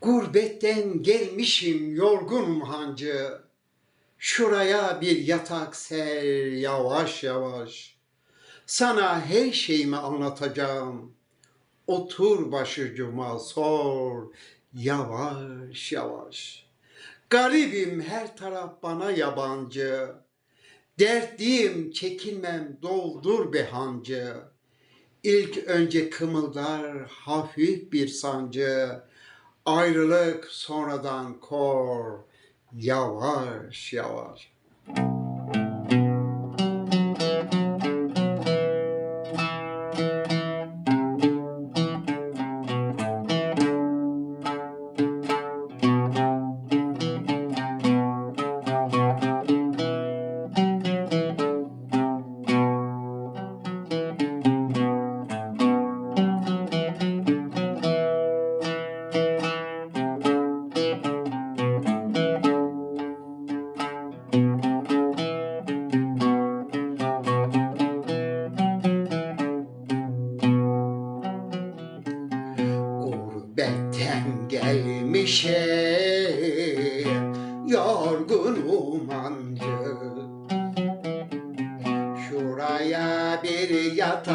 Gurbetten gelmişim yorgunum hancı. Şuraya bir yatak ser yavaş yavaş. Sana her şeyimi anlatacağım. Otur başucuma sor yavaş yavaş. Garibim her taraf bana yabancı. Dertliyim çekinmem doldur be hancı. İlk önce kımıldar hafif bir sancı. Ayrılık sonradan kor yavaş yavaş. Gurbetten gelmişim yorgunum ancı Şuraya bir yatak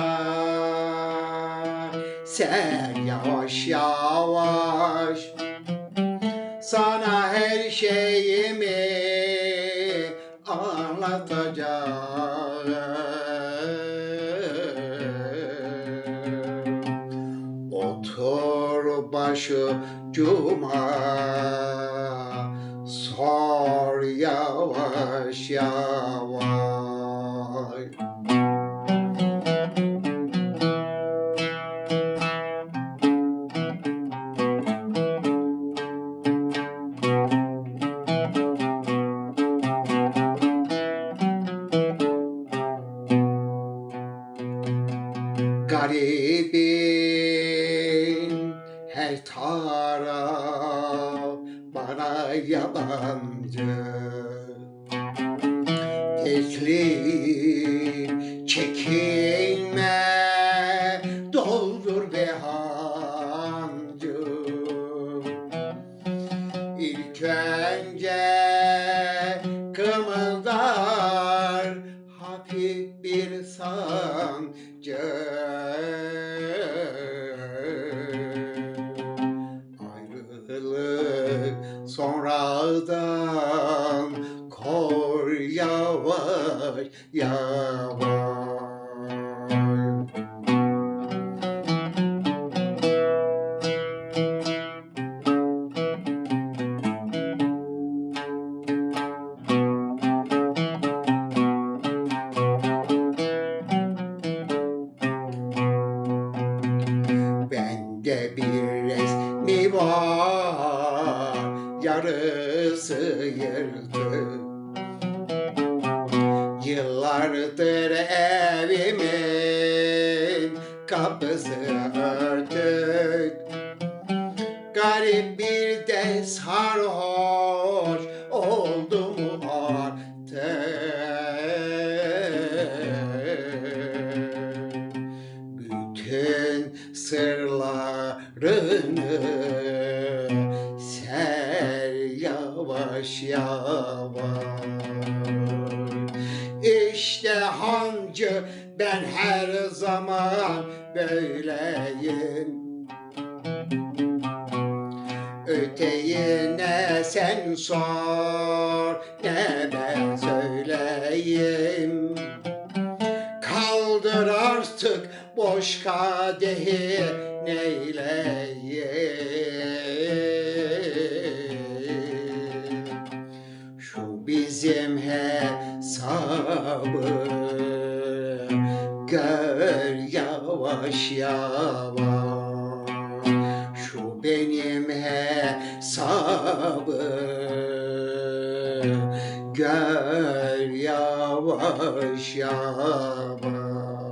ser yavaş yavaş. Sana her şeyimi anlatacağım. Otur başı cuma Sor yavaş yavaş Garibim her taraf bana yabancı. Teslim çekinme doldur be hancı. İlk önce kımıldar hafif bir sancı sonradan kor yavaş yavaş. Bende bir resmi var yarısı yırtık Yıllardır evimin kapısı örtük Garip bir de sarhoş oldum artık? Bütün sırlarını yavaş yavaş İşte hancı ben her zaman böyleyim. Öteyine sen sor ne ben söyleyeyim Kaldır artık boş kadehi neyleyim bizim hesabı gör yavaş yavaş Şu benim hesabı. Gör yavaş yavaş